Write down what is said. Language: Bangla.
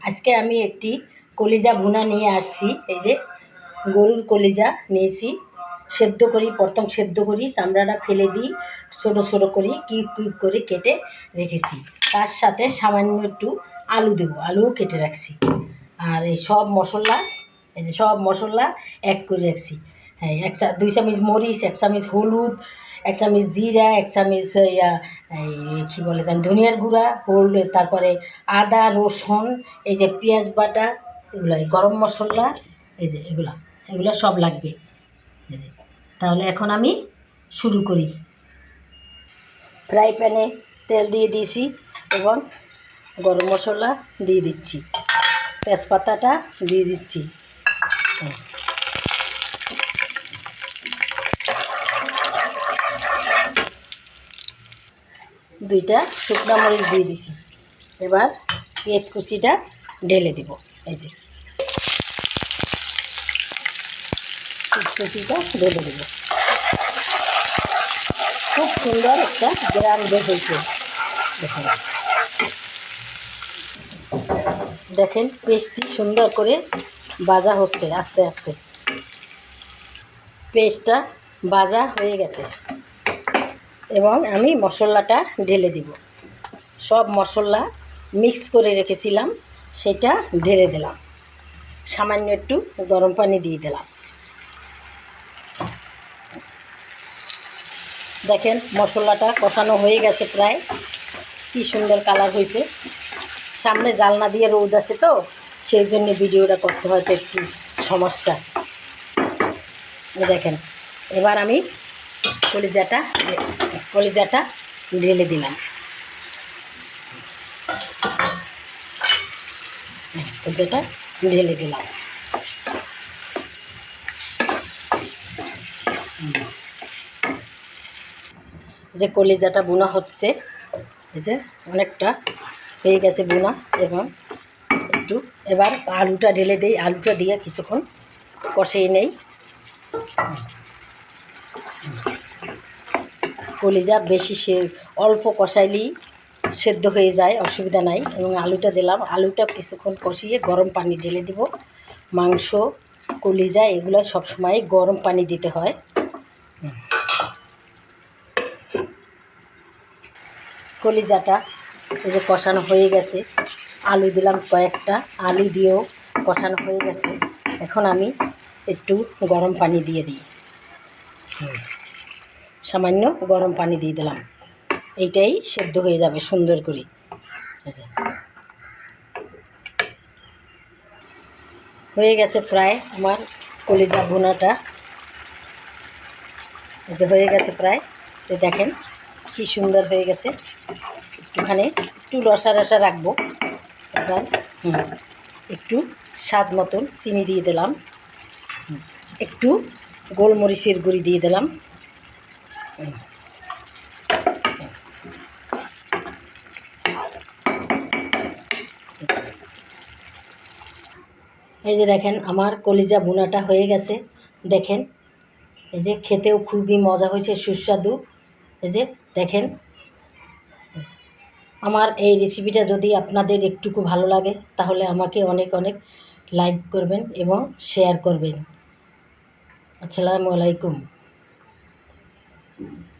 আজকে আমি একটি কলিজা ভুনা নিয়ে আসছি। এই যে গরুর কলিজা নিয়েছি। সেদ্ধ করি, প্রথম সেদ্ধ করি, চামড়াটা ফেলে দিই, ছোটো ছোটো করি, কিউব কিউব করে কেটে রেখেছি। তার সাথে সামান্য একটু আলু দেবো, আলুও কেটে রাখছি। আর এই সব মশলা, এই যে সব মশলা এক করে রাখছি। হ্যাঁ এক দুই চামচ মরিচ, এক চামচ হলুদ, এক চামচ জিরা, এক চামচ ইয়া, এই, কী বলে জান ধনিয়ার গুঁড়া, হলুদ, তারপরে আদা, রসুন, এই যে পেঁয়াজ বাটা, এগুলো গরম মশলা, এই যে এগুলা, এগুলো সব লাগবে। এই যে, তাহলে এখন আমি শুরু করি। ফ্রাই প্যানে তেল দিয়ে দিয়েছি এবং গরম মশলা দিয়ে দিচ্ছি। তেজপাতাটা দিয়ে দিচ্ছি। হ্যাঁ। দুইটা শুকনো মরিচ দিয়ে দিছি। এবার পেঁয়াজ কুচিটা ঢেলে দিব। এই যে। কুচিটা ঢেলে দেব। খুব সুন্দর একটা গ্রাম হয়েছে। দেখুন। দেখেন, পেস্টটি সুন্দর করে ভাজা হচ্ছে, আস্তে আস্তে। পেস্টটা ভাজা হয়ে গেছে। এবং আমি মশলাটা ঢেলে দিব। সব মশলা মিক্স করে রেখেছিলাম, সেটা ঢেলে দিলাম। সামান্য একটু গরম পানি দিয়ে দিলাম। দেখেন মশলাটা কষানো হয়ে গেছে প্রায়। কি সুন্দর কালার হয়েছে। সামনে জালনা দিয়ে রোদ আছে তো, সেই জন্য ভিডিওটা করতে হয়তো একটু সমস্যা। দেখেন, এবার আমি কলিজাটা কলিজাটা ঢেলে দিলাম। কলিজাটা ঢেলে দিলাম। যে কলিজাটা বোনা হচ্ছে, এই যে অনেকটা হয়ে গেছে বোনা, এবং একটু এবার আলুটা ঢেলে দিই। আলুটা দিয়ে কিছুক্ষণ কষিয়ে নেই। কলিজা বেশি সে অল্প কষাইলেই সেদ্ধ হয়ে যায়, অসুবিধা নাই। এবং আলুটা দিলাম। আলুটা কিছুক্ষণ কষিয়ে গরম পানি ঢেলে দিব। মাংস, কলিজা এগুলো সবসময় গরম পানি দিতে হয়। কলিজাটা এই যে কষানো হয়ে গেছে। আলু দিলাম কয়েকটা। আলু দিয়েও কষানো হয়ে গেছে। এখন আমি একটু গরম পানি দিয়ে দিই। সামান্য গরম পানি দিয়ে দিলাম। এইটাই সেদ্ধ হয়ে যাবে সুন্দর করে। আচ্ছা হয়ে গেছে প্রায় আমার কলিজা বোনাটা যে হয়ে গেছে প্রায়। তো দেখেন কি সুন্দর হয়ে গেছে। একটুখানি একটু রসা রসা রাখব। এবার হুম, একটু স্বাদ মতন চিনি দিয়ে দিলাম। একটু গোলমরিচের গুঁড়ি দিয়ে দিলাম। এই যে দেখেন, আমার কলিজা বুনাটা হয়ে গেছে। দেখেন, এই যে খেতেও খুবই মজা হয়েছে, সুস্বাদু। এই যে দেখেন, আমার এই রেসিপিটা যদি আপনাদের একটুকু ভালো লাগে, তাহলে আমাকে অনেক অনেক লাইক করবেন এবং শেয়ার করবেন। আসসালামু আলাইকুম। Thank you.